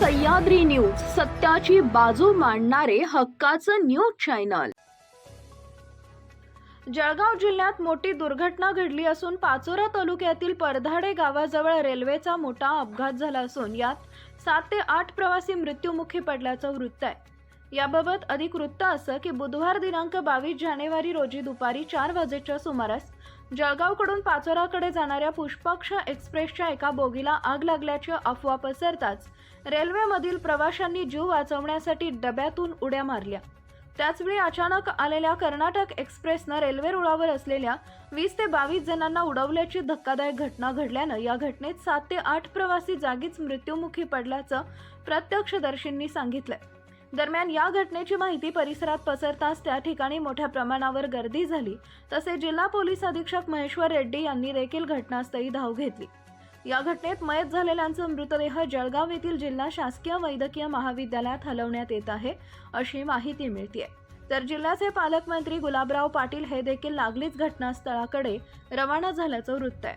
Sahyadri news सत्याची बाजू मांडणारे हक्काचं न्यूज चॅनल. जळगाव जिल्ह्यात मोठी दुर्घटना घडली असून पाचोरा तालुक्यातील परधाडे गावाजवळ रेल्वेचा मोठा अपघात झाला असून यात सात ते आठ प्रवासी मृत्युमुखी पडल्याचं वृत्त आहे. याबाबत अधिक वृत्त असं की बुधवार दिनांक बावीस जानेवारी रोजी दुपारी चार वाजेच्या सुमारास जळगावकडून पाचोराकडे जाणाऱ्या पुष्पाक्ष एक्सप्रेसच्या एका बोगीला आग लागल्याची अफवा पसरताच रेल्वेमधील प्रवाशांनी जीव वाचवण्यासाठी डब्यातून उड्या मारल्या. त्याचवेळी अचानक आलेल्या कर्नाटक एक्सप्रेसनं रेल्वे रुळावर असलेल्या वीस ते बावीस जणांना उडवल्याची धक्कादायक घटना घडल्यानं या घटनेत सात ते आठ प्रवासी जागीच मृत्युमुखी पडल्याचं प्रत्यक्षदर्शींनी सांगितलंय. दरम्यान या घटनेची माहिती परिसरात पसरताच त्या ठिकाणी मोठ्या प्रमाणावर गर्दी झाली. तसे जिल्हा पोलीस अधीक्षक महेश्वर रेड्डी यांनी देखील घटनास्थळी धाव घेतली. या घटनेत मयत झालेल्यांचा मृतदेह जळगाव येथील जिल्हा शासकीय वैद्यकीय महाविद्यालयात हलवण्यात येत आहे अशी माहिती मिळते तर जिल्ह्याचे पालकमंत्री गुलाबराव पाटील हे देखील लागलीच घटनास्थळाकडे रवाना झाल्याचं वृत्त आहे.